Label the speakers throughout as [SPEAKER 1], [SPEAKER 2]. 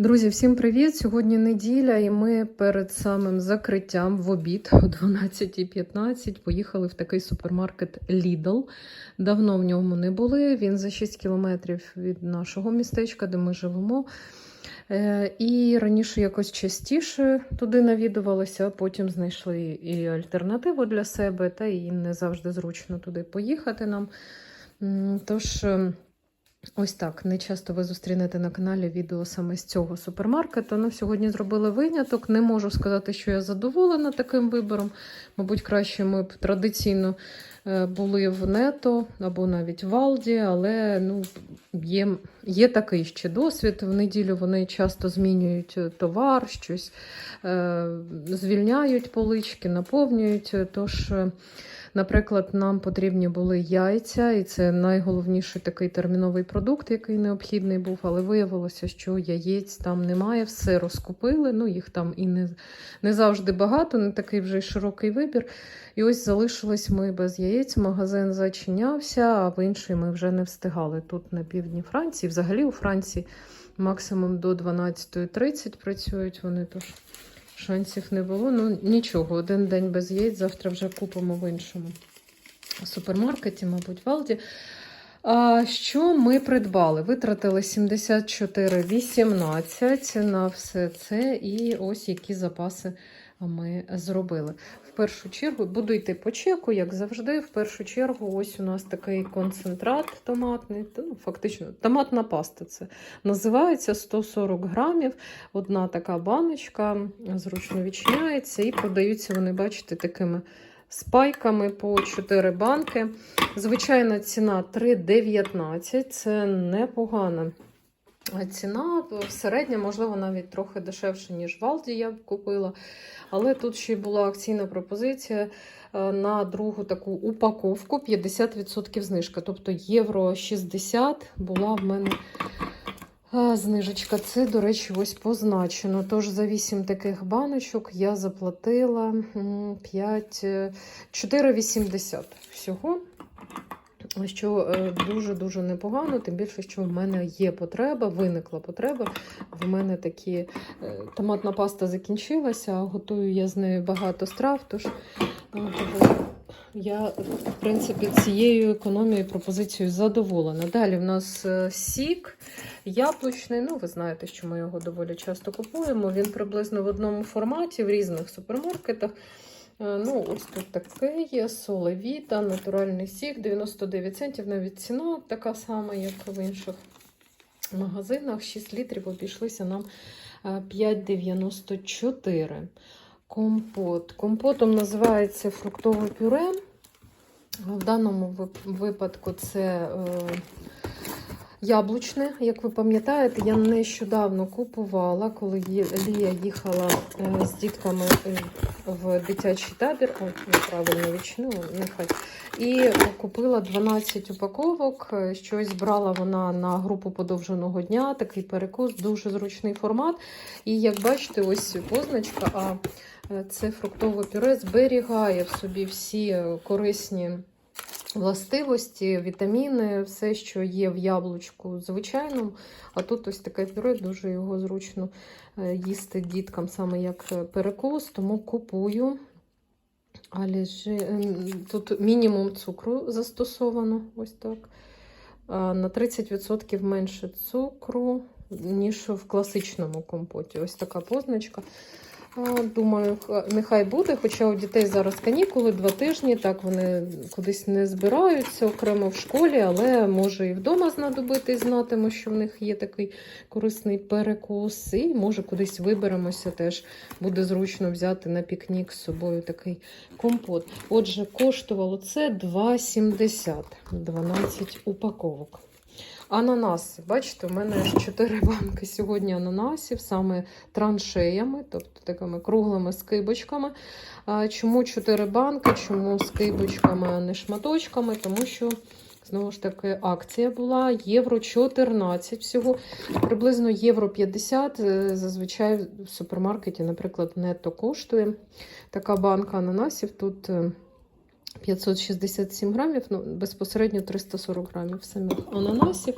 [SPEAKER 1] Друзі, всім привіт! Сьогодні неділя, і ми перед самим закриттям в обід о 12.15 поїхали в такий супермаркет Lidl. Давно в ньому не були. Він за 6 кілометрів від нашого містечка, де ми живемо. Е, І раніше якось частіше туди навідувалися, а потім знайшли і альтернативу для себе, та і не завжди зручно туди поїхати нам. Тож. Е, Ось так. Не часто ви зустрінете на каналі відео саме з цього супермаркету. Ну, сьогодні зробили виняток. Не можу сказати, що я задоволена таким вибором. Мабуть, краще ми б традиційно е, були в нето або навіть в Алді, але ну, є, є такий ще досвід. В неділю вони часто змінюють е, товар, щось е, звільняють полички, наповнюють. Тож. Наприклад, нам потрібні були яйця, і це найголовніший такий терміновий продукт, який необхідний був. Але виявилося, що яєць там немає, все розкупили. Ну, їх там і не, не завжди багато, не такий вже й широкий вибір. І ось залишились ми без яєць. Магазин зачинявся, а в інший ми вже не встигали. Тут на півдні Франції. Взагалі у Франції максимум до 12.30 працюють вони. Тож шансів не було. Ну нічого, один день без яєць, завтра вже купимо в іншому супермаркеті, мабуть, в Алді. А що ми придбали? Витратили 74,18 на все це, і ось які запаси ми зробили. Першу чергу буду йти по чеку, як завжди. В першу чергу, ось у нас такий концентрат томатний, ну, фактично томатна паста. Це називається 140 грамів. Одна така баночка зручно відчиняється, і продаються вони, бачите, такими спайками по 4 банки. Звичайна ціна 3,19. Це непогана ціна. Середня, можливо, навіть трохи дешевше, ніж в Алді я б купила. Але тут ще була акційна пропозиція е, на другу таку упаковку 50% знижка. Тобто євро 60 була в мене. Знижечка, це, до речі, ось позначено. Тож за 8 таких баночок я заплатила м, 5, е, 4,80 всього. Що е, дуже-дуже непогано, тим більше, що в мене є потреба, виникла потреба. В мене такі е, томатна паста закінчилася, готую я з нею багато страв. Тож е, я, в принципі, цією економією пропозицією задоволена. Далі в нас сік яблучний. Ну, ви знаєте, що ми його доволі часто купуємо. Він приблизно в одному форматі в різних супермаркетах. Е, Ну, ось тут таке є, солевіта, натуральний сік, 99 центів, навіть ціна така сама, як в інших магазинах. 6 літрів обійшлися нам е, 5,94. Компот. Компотом називається фруктове пюре. В даному випадку це е, яблучне. Як ви пам'ятаєте, я нещодавно купувала, коли Лія їхала е, з дітками е, в дитячий табір. О, неправильно відчинила, нехай. І купила 12 упаковок. Е, Щось брала вона на групу подовженого дня. Такий перекус, дуже зручний формат. І як бачите, ось позначка. А це фруктове пюре зберігає в собі всі корисні властивості, вітаміни, все, що є в яблучку звичайному. А тут ось таке пюре, дуже його зручно е, їсти діткам саме як е, перекус, тому купую. Але ж ем, тут мінімум цукру застосовано, ось так. На 30% менше цукру, ніж в класичному компоті. Ось така позначка. Думаю, нехай буде, хоча у дітей зараз канікули два тижні, так вони кудись не збираються окремо в школі, але може і вдома знадобитись, знатиму, що в них є такий корисний перекус, і може кудись виберемося теж. Буде зручно взяти на пікнік з собою такий компот. Отже, коштувало це 2,70, 12 упаковок. Ананаси. Бачите, у мене аж 4 банки сьогодні ананасів, саме траншеями, тобто такими круглими скибочками. Чому 4 банки? Чому скибочками, а не шматочками? Тому що. Знову ж таки, акція була євро 14 всього, приблизно євро 50. е, Зазвичай в супермаркеті, наприклад, нетто коштує така банка ананасів. Тут е, 567 грамів, ну, безпосередньо 340 грамів самих ананасів.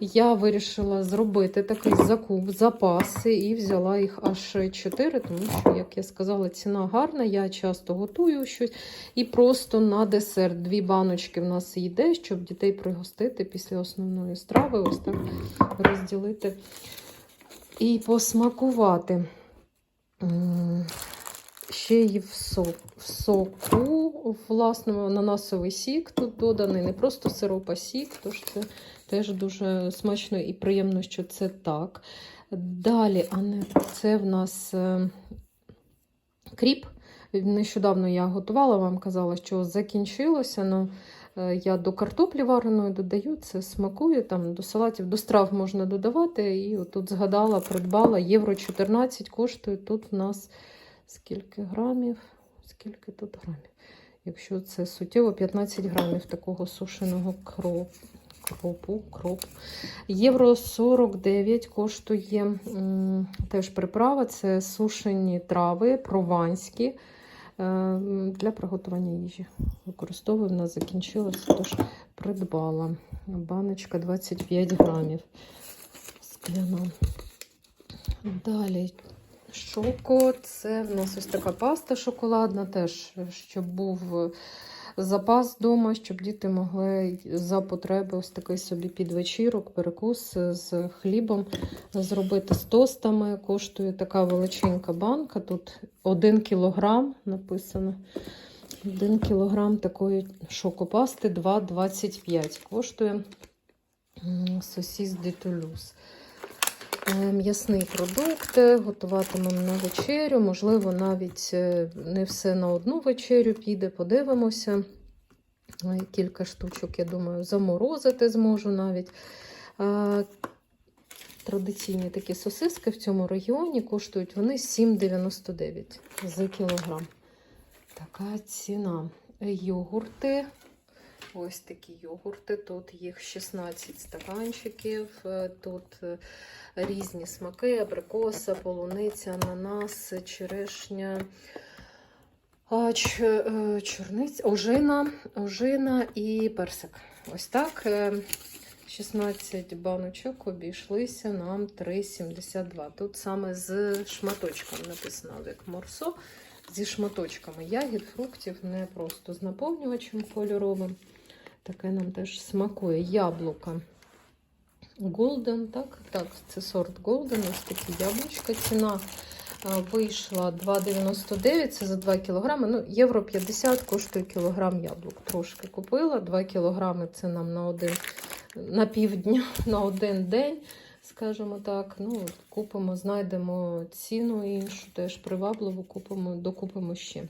[SPEAKER 1] Я вирішила зробити такий закуп, запаси, і взяла їх аж 4, тому що, як я сказала, ціна гарна. Я часто готую щось. І просто на десерт дві баночки в нас йде, щоб дітей пригостити після основної страви. Ось так розділити і посмакувати. Ще й в, сок, в соку власному ананасовий сік тут доданий, не просто сироп, а сік, тож це теж дуже смачно і приємно, що це так. Далі, а не це в нас е, кріп. Нещодавно я готувала, вам казала, що закінчилося. Ну, е, я до картоплі вареної додаю, це смакує, там до салатів, до страв можна додавати. І тут згадала, придбала євро 14 коштує тут в нас скільки грамів? Скільки тут грамів? Якщо це суттєво, 15 грамів такого сушеного кроп, кропу, кропу. Євро 49 коштує м, теж приправа. Це сушені трави, прованські е, для приготування їжі. Використовую, в нас закінчилося, тож придбала. Баночка 25 грамів. Скляна. Далі Шоко, це в нас ось така паста шоколадна, теж щоб був запас вдома, щоб діти могли за потреби ось такий собі підвечірок, перекус з хлібом зробити з тостами. Коштує така величенька банка. Тут 1 кілограм написано. 1 кілограм такої шокопасти 2,25 коштує сосіс де Тулюз. Е, М'ясний продукт готуватимемо на вечерю. Можливо, навіть е, не все на одну вечерю піде, подивимося. Е, Кілька штучок, я думаю, заморозити зможу навіть. Традиційні такі сосиски в цьому регіоні коштують вони 7,99 за кілограм. Така ціна. Йогурти. Ось такі йогурти. Тут їх 16 стаканчиків. Е, Тут е, різні смаки: абрикоса, полуниця, ананас, черешня, е, чорниця, ожина, ожина і персик. Ось так. е, 16 баночок обійшлися нам 3,72. Тут саме з шматочком написано як морсо. Зі шматочками ягід, фруктів, не просто з наповнювачем кольоровим. Таке нам теж смакує. Яблука. Golden, так? Так, це сорт Golden, ось такі яблучка. Ціна вийшла 2,99, це за 2 кг. Ну, євро 50 коштує кілограм яблук. Трошки купила. 2 кг це нам на один на півдня, на один день, скажімо так. Ну, купимо, знайдемо ціну іншу, теж привабливу, купимо, докупимо ще.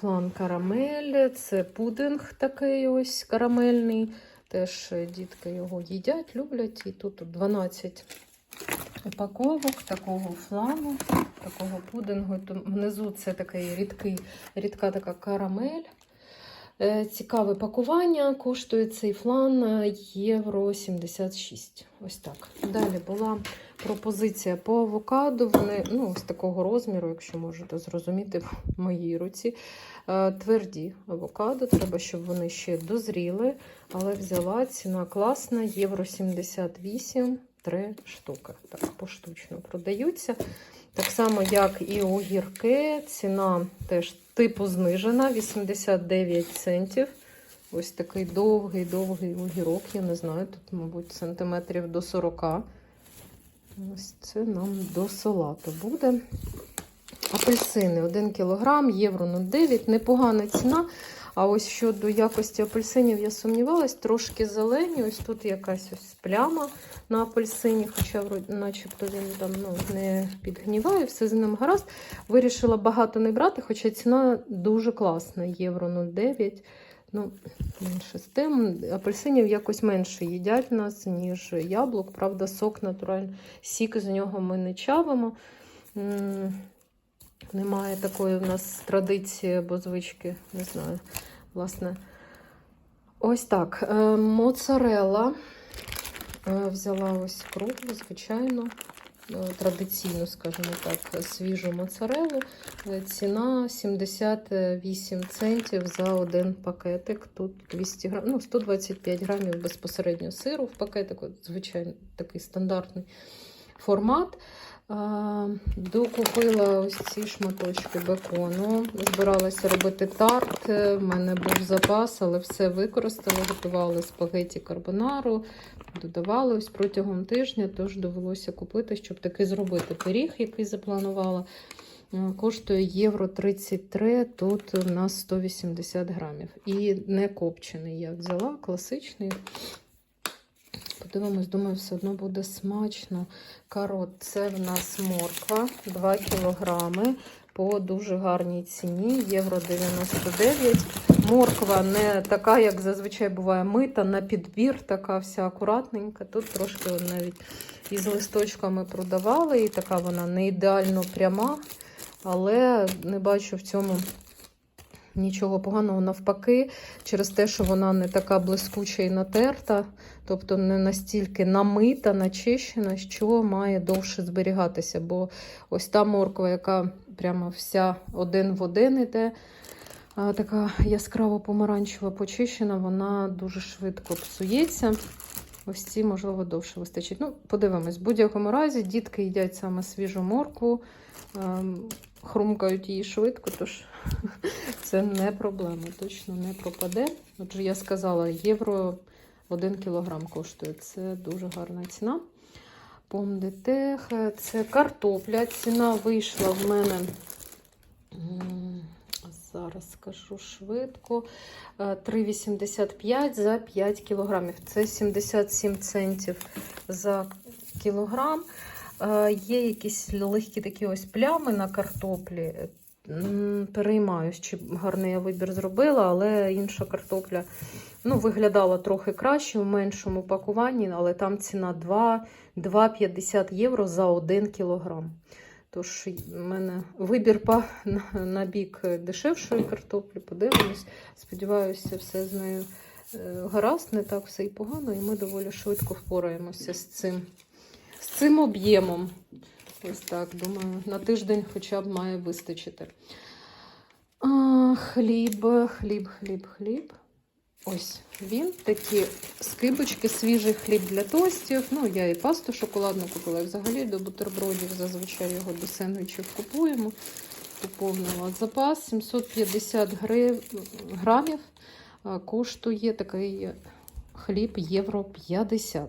[SPEAKER 1] Флан карамель, це пудинг такий ось карамельний. Теж дітки його їдять, люблять. І тут 12 упаковок такого флану, такого пудингу. Внизу це такий рідкий, рідка така карамель. Е, Цікаве пакування. Коштує цей флан е, євро 76. Ось так. Далі була пропозиція по авокадо. Вони ну, ось такого розміру, якщо можете зрозуміти в моїй руці. Е, Тверді авокадо. Треба, щоб вони ще дозріли. Але взяла ціна класна, євро 78, 3 штуки. Так, поштучно продаються. Так само, як і огірки, ціна теж типу знижена, 89 центів. Ось такий довгий-довгий огірок, я не знаю, тут, мабуть, сантиметрів до 40. Ось це нам до салату буде. Апельсини 1 кг, євро 0,9, непогана ціна. А ось щодо якості апельсинів я сумнівалась, трошки зелені. Ось тут якась ось пляма на апельсині, хоча начебто він там ну, не підгніває, все з ним гаразд. Вирішила багато не брати, хоча ціна дуже класна, євро 0,9. Ну, менше з тим. Апельсинів якось менше їдять в нас, ніж яблук. Правда, сок натуральний. Сік з нього ми не чавимо. Немає такої в нас традиції або звички, не знаю. Власне, ось так. Е, Моцарелла. Е, Взяла ось круглу, звичайно. Традиційну, скажімо так, свіжу моцарелу. Е, Ціна 78 центів за один пакетик. Тут 200 грам, ну, 125 грамів безпосередньо сиру в пакетик, звичайно, такий стандартний формат. Докупила ось ці шматочки бекону. Збиралася робити тарт. В мене був запас, але все використала. Готували спагеті карбонару, додавали ось протягом тижня, тож довелося купити, щоб таки зробити пиріг, який запланувала. Коштує євро 33, тут у нас 180 грамів. І не копчений я взяла, класичний. Подивимось, думаю, все одно буде смачно. Карот це в нас морква 2 кілограми по дуже гарній ціні, євро 99. Морква не така, як зазвичай буває мита, на підбір, така вся акуратненька. Тут трошки навіть із листочками продавали, і така вона не ідеально пряма, але не бачу в цьому нічого поганого. Навпаки, через те, що вона не така блискуча і натерта, тобто не настільки намита, начищена, що має довше зберігатися. Бо ось та морква, яка прямо вся один в один іде, така яскраво помаранчева почищена, вона дуже швидко псується. Ось ці, можливо, довше вистачить. Ну, подивимось, в будь-якому разі дітки їдять саме свіжу моркву, ем, хрумкають її швидко, тож це не проблема, точно не пропаде. Отже, я сказала, євро 1 кілограм коштує. Це дуже гарна ціна. Помдетех, це картопля. Ціна вийшла в мене. Зараз скажу швидко. е, 3,85 за 5 кілограмів. Це 77 центів за кілограм. Е, Є якісь легкі такі ось плями на картоплі. Переймаюсь, чи гарний я вибір зробила, але інша картопля ну, виглядала трохи краще в меншому пакуванні, але там ціна 2, 2,50 євро за 1 кілограм. Тож в мене вибір па на, на бік дешевшої картоплі. Подивимось. Сподіваюся, все з нею е, гаразд, не так все і погано, і ми доволі швидко впораємося з цим, з цим об'ємом. Ось так, думаю, на тиждень хоча б має вистачити. А, хліб, хліб, хліб, хліб. Ось він, такі скибочки, свіжий хліб для тостів. Ну, я і пасту шоколадну купила, і взагалі до бутербродів зазвичай його до сендвічів купуємо. Поповнила запас 750 гри- грамів. Коштує такий хліб євро 50.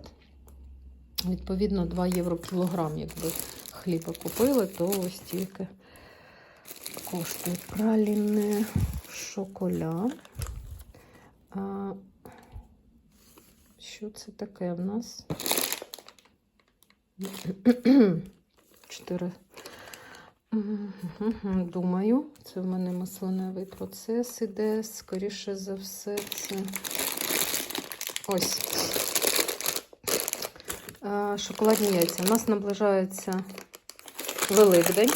[SPEAKER 1] Відповідно, 2 євро кілограм, якби хліба купили, то ось тільки коштує праліне шоколя. А, що це таке в нас? Чотири. Думаю, це в мене маслиневий процес іде. Скоріше за все, це ось. Шоколадні яйця. У нас наближається Великдень.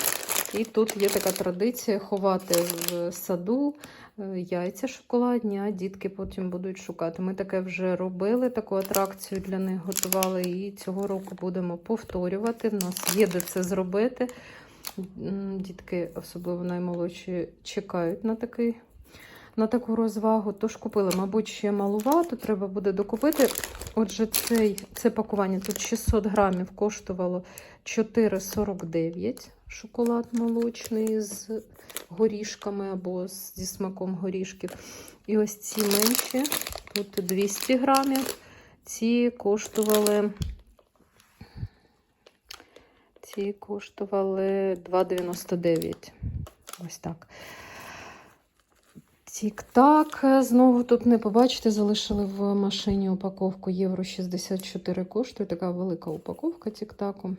[SPEAKER 1] І тут є така традиція ховати в саду е, яйця шоколадні, а дітки потім будуть шукати. Ми таке вже робили, таку атракцію для них готували, і цього року будемо повторювати. У нас є де це зробити. Дітки, особливо наймолодші, чекають на такий. На таку розвагу, тож купили, мабуть, ще малувато, треба буде докупити. Отже, цей, це пакування тут 600 грамів коштувало 4,49 шоколад молочний з горішками або зі смаком горішків. І ось ці менші, тут 200 грамів. Ці коштували. Ці коштували 2,99. Ось так. Тік-так. Знову тут не побачите, залишили в машині упаковку євро 64 коштує. Така велика упаковка тік-таку.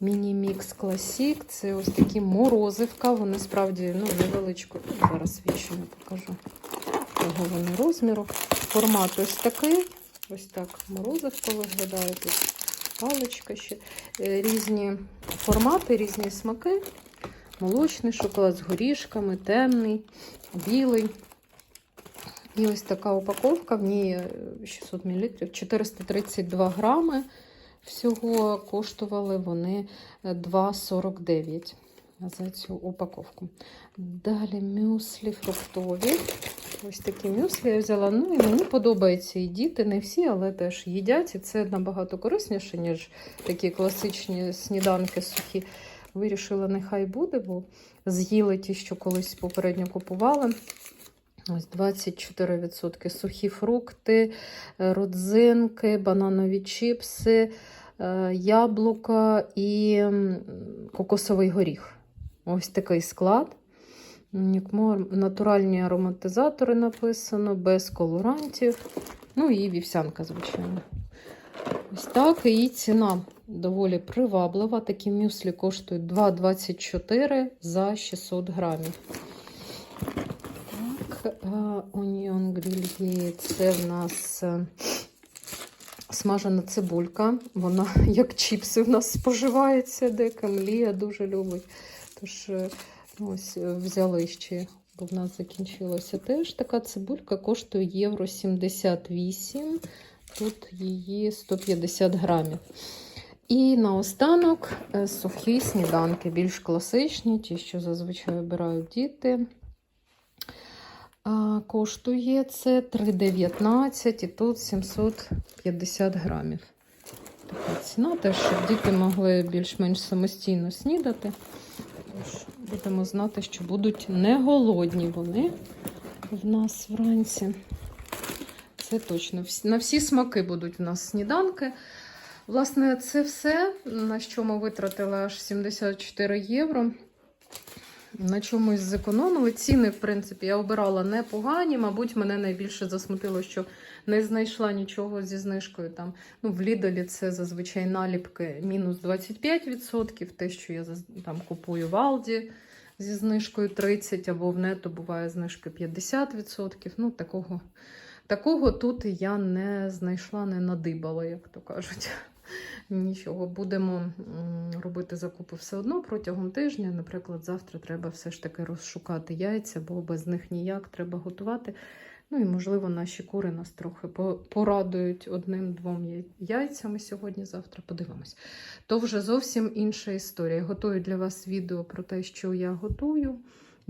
[SPEAKER 1] Міні-мікс класік. Це ось такі морозивка. Вони справді ну, невеличко. Зараз свідчення покажу. Його вони розміру. Формат ось такий. Ось так морозивка виглядає. Тут паличка ще. Е, Різні формати, різні смаки. Молочний шоколад з горішками, темний, білий. І ось така упаковка, в ній е, 600 мл, 432 грами. Всього коштували вони е, 2,49 за цю упаковку. Далі мюслі фруктові. Ось такі мюслі я взяла. Ну і мені подобається і діти, не всі, але теж їдять. І це набагато корисніше, ніж такі класичні сніданки сухі. Вирішила, нехай буде, бо з'їли ті, що колись попередньо купували. Ось 24% сухі фрукти, е, родзинки, бананові чіпси, е, яблука і кокосовий горіх. Ось такий склад. Натуральні ароматизатори написано, без колорантів. Ну і вівсянка, звичайно. Ось так. І ціна доволі приваблива. Такі мюслі коштують 2,24 за 600 грамів. Так, Onion Grill це в нас е, смажена цибулька. Вона як чіпси в нас споживається, де Лія дуже любить. Тож е, ось е, взяли ще, бо в нас закінчилося теж. Така цибулька коштує євро 78. Тут її 150 грамів. І наостанок е, сухі сніданки, більш класичні, ті, що зазвичай обирають діти. А, коштує це 3,19 і тут 750 грамів. Така ціна, теж, щоб діти могли більш-менш самостійно снідати. Тож будемо знати, що будуть не голодні вони в нас вранці. Це точно. На всі смаки будуть в нас сніданки. Власне, це все, на що ми витратили аж 74 євро. На чомусь зекономили. Ціни, в принципі, я обирала непогані. Мабуть, мене найбільше засмутило, що не знайшла нічого зі знижкою. Там, ну, в Лідолі це зазвичай наліпки мінус 25%. Те, що я там купую в Алді зі знижкою 30%, або в нето буває знижки 50%. Ну, такого, такого тут я не знайшла, не надибала, як то кажуть. Нічого, будемо робити закупи все одно протягом тижня. Наприклад, завтра треба все ж таки розшукати яйця, бо без них ніяк треба готувати. Ну і, можливо, наші кури нас трохи порадують одним-двом яйцями сьогодні-завтра. Подивимось. То вже зовсім інша історія. Готую для вас відео про те, що я готую.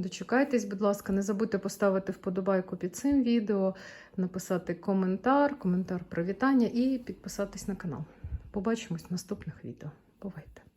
[SPEAKER 1] Дочекайтесь, будь ласка, не забудьте поставити вподобайку під цим відео, написати коментар, коментар привітання і підписатись на канал. Побачимось в наступних відео. Бувайте!